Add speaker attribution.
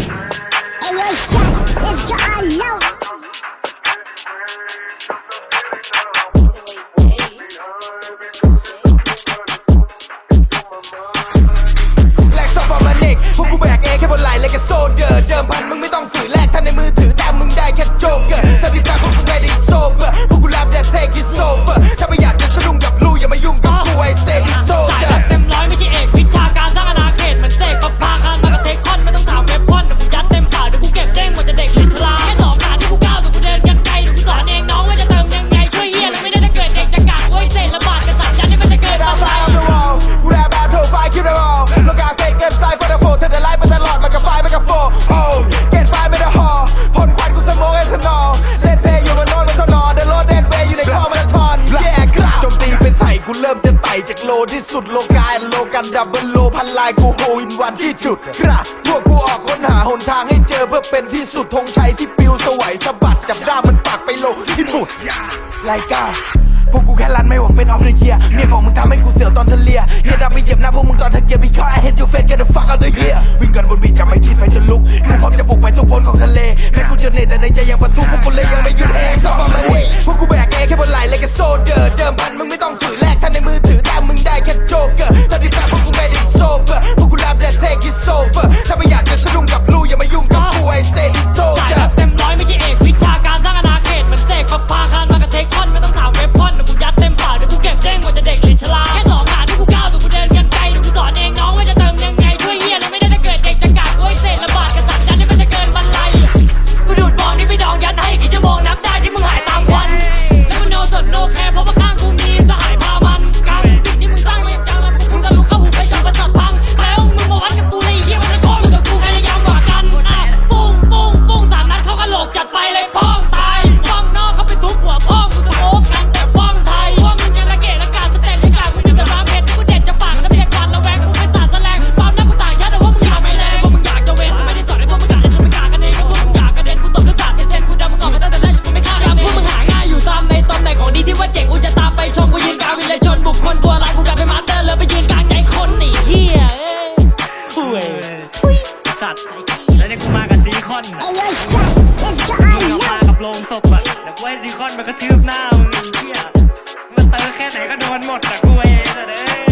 Speaker 1: Thank you. สไตล์ฟอร์ดโฟเธอ
Speaker 2: ได้ไล่ไป
Speaker 1: ตลอดมากับไฟมากับโฟโอ้เกตไฟไม่ได้หอพ่นควันกูสมองเอทานอลเล่นเพลงอยู่บนโน้นบนทนอเดินรถเดินเวอยู่ในคอมาราธอนแย่ครับโจมตีไปใส่กูเริ่มจะไต่จากโลที่สุดโลกายโลกันดับเบิลโลพันลายกูโฮอินวันที่จุดครับพวกกูออกค้นหาหนทางให้เจอเพื่อเป็นที่สุดธงชัยที่ปิวสวยสะบัดจับด้ามมันปักไปโลที่สุดไลกา พวกกูแค่รันไม่หวังเป็นออฟเดอะเยียเมียของมึงทำให้กูเสียวตอนทะเลียเฮียดับไปเหยียบหน้าพวกมึงตอนทะเกียร์บีคอไอเฮดยูเฟสกันเดอะฟักเอาเดอะเฮี
Speaker 2: ยวิ่งกันบนบีจะไม่คิดไฟจนลุกกูพร้อมจะบุกไปทุกพลของทะเลแม้กูจะเหนื่อยแต่ในใจยังบรรทุกพวกกูเลยยังไม่หยุดแหกสอบ อนไลน์กูกลายเป็นมาสเตอร์เลยไปยืนกลางใหญ่คนไอ้เฮียเอ้ยคุยสัตว์
Speaker 3: แล้วเนี่ยกูมากับซีคอนอะ
Speaker 4: กู
Speaker 3: มากับโรงศพอะแต่กูให้ซีคอนมันก็ทืบหน้ามึงเฮียมันเตอร์แค่ไหนก็โดนหมดแต่กูเองอะเด้